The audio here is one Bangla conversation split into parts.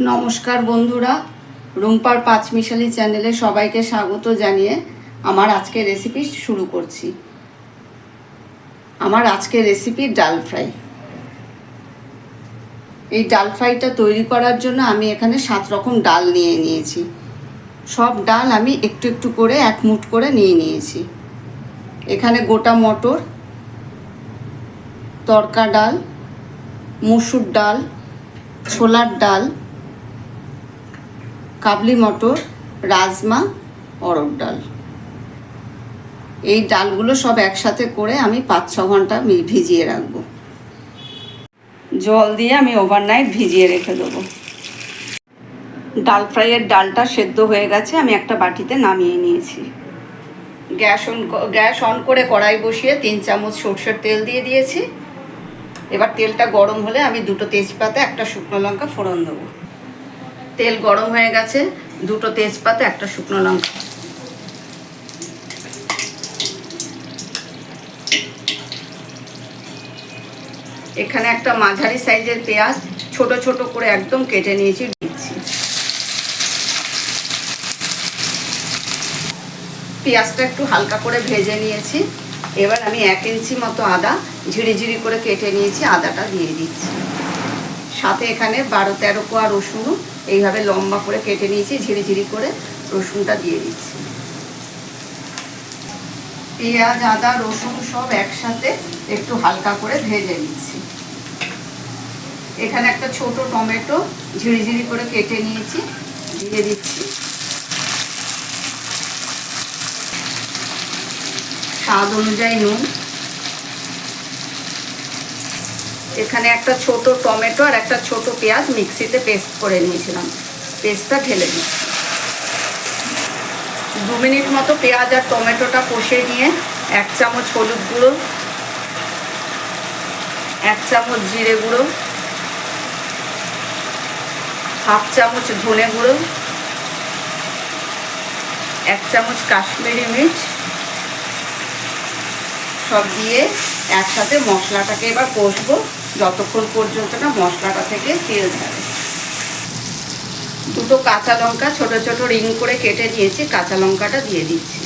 নমস্কার বন্ধুরা। রুম্পার পাঁচমিশালি চ্যানেলে সবাইকে স্বাগত জানিয়ে আমার আজকের রেসিপি শুরু করছি। আমার আজকের রেসিপি ডাল ফ্রাই। এই ডাল ফ্রাইটা তৈরি করার জন্য আমি এখানে সাত রকম ডাল নিয়ে নিয়েছি। সব ডাল আমি একটু একটু করে এক মুঠ করে নিয়ে নিয়েছি। এখানে গোটা মটর, তরকা ডাল, মুসুর ডাল, ছোলার ডাল কাবলি মটর, রাজমা অরড় ডাল। এই ডালগুলো সব একসাথে করে আমি পাঁচ ছ ঘণ্টা ভিজিয়ে রাখব। জল দিয়ে আমি ওভারনাইট ভিজিয়ে রেখে দেবো। ডাল ফ্রাইয়ের ডালটা সেদ্ধ হয়ে গেছে, আমি একটা বাটিতে নামিয়ে নিয়েছি। গ্যাস অন গ্যাস অন করে কড়াই বসিয়ে তিন চামচ সর্ষের তেল দিয়ে দিয়েছি। এবার তেলটা গরম হলে আমি দুটো তেজপাতা, একটা শুকনো লঙ্কা ফোড়ন দেবো। তেল গরম হয়ে গেছে, দুটো তেজপাতা, একটা শুকনো লঙ্কা। এখানে একটা মাঝারি সাইজের পেঁয়াজ, ছোট ছোট করে একদম কেটে নিয়েছি, দিচ্ছি। পেঁয়াজটা একটু হালকা করে ভেজে নিয়েছি। এবার আমি এক ইঞ্চি মতো আদা ঝিরি ঝিরি করে কেটে নিয়েছি, আদাটা দিয়ে দিচ্ছি। সাথে এখানে বারো, তেরো কোয়া রসুনও এইভাবে লম্বা করে কেটে নিয়েছি, ঝিরি ঝিরি করে রসুনটা দিয়ে দিচ্ছি। পেঁয়াজ, আদা, রসুন সব একসাথে একটু হালকা করে ভেজে নিচ্ছি। এখানে একটা ছোট টমেটো ঝিরি ঝিরি করে কেটে নিয়েছি, দিয়ে দিচ্ছি। স্বাদ অনুযায়ী নুন। এখানে একটা ছোট টমেটো আর একটা ছোট পেঁয়াজ মিক্সিতে পেস্ট করে নিয়েছিলাম। পেস্টটা ঢেলে দিচ্ছি দু মিনিট মতো পেঁয়াজ আর টমেটোটা কষে নিয়ে এক চামচ হলুদ গুঁড়ো, এক চামচ জিরে গুঁড়ো, হাফ চামচ ধনে গুঁড়ো, এক চামচ কাশ্মীরি মির্চ, সব দিয়ে একসাথে মশলাটাকে এবার কষবো। যতক্ষণ পর্যন্ত না মশলাটা থেকে তেল ছাড়ে দুটো কাঁচা লঙ্কা ছোট ছোট রিং করে কেটে নিয়েছি, কাঁচা লঙ্কাটা দিয়ে দিচ্ছি।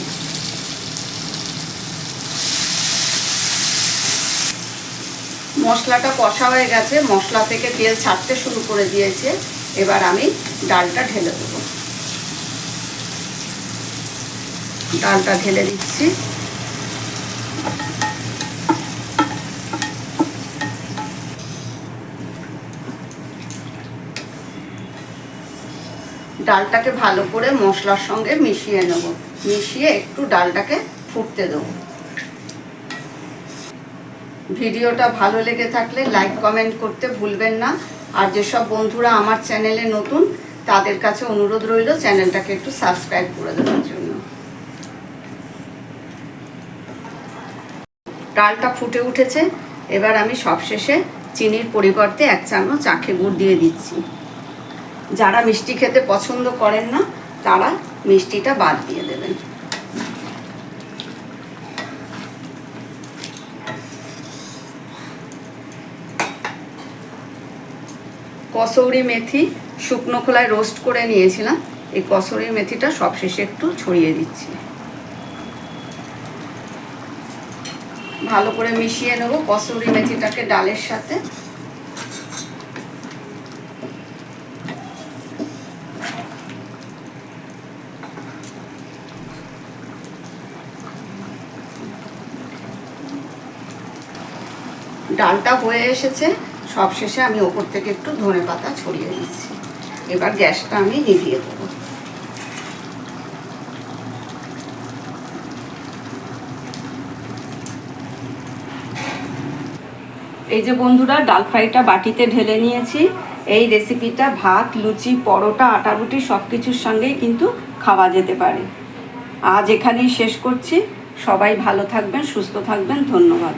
মশলাটা কষা হয়ে গেছে, মশলা থেকে তেল ছাড়তে শুরু করে দিয়েছে। এবার আমি ডালটা ঢেলে দেবো। ডালটা ঢেলে দিচ্ছি। ডালটাকে ভালো করে মশলার সঙ্গে মিশিয়ে নেব। মিশিয়ে একটু ডালটাকে ফুটতে দেবো। ভিডিওটা ভালো লেগে থাকলে লাইক, কমেন্ট করতে ভুলবেন না। আর যেসব বন্ধুরা আমার চ্যানেলে নতুন, তাদের কাছে অনুরোধ রইল চ্যানেলটাকে একটু সাবস্ক্রাইব করে দেওয়ার জন্য। ডালটা ফুটে উঠেছে। এবার আমি সবশেষে চিনির পরিবর্তে এক চামচ আখে গুড় দিয়ে দিচ্ছি। যারা মিষ্টি খেতে পছন্দ করেন না, তারা মিষ্টিটা বাদ দিয়ে দেবেন। কসৌরি মেথি শুকনো খোলায় রোস্ট করে নিয়েছিলাম। এই কসৌরি মেথিটা সবশেষে একটু ছড়িয়ে দিচ্ছি। ভালো করে মিশিয়ে নেব কসৌরি মেথিটাকে ডালের সাথে। ডালটা হয়ে এসেছে সবশেষে আমি ওপর থেকে একটু ধনে পাতা ছড়িয়ে দিচ্ছি। এবার গ্যাসটা আমি নিভিয়ে দেবো। এই যে বন্ধুরা, ডাল ফ্রাইটা বাটিতে ঢেলে নিয়েছি। এই রেসিপিটা ভাত, লুচি, পরোটা, আটা রুটি সব কিছুর সঙ্গেই কিন্তু খাওয়া যেতে পারে। আজ এখানেই শেষ করছি। সবাই ভালো থাকবেন, সুস্থ থাকবেন। ধন্যবাদ।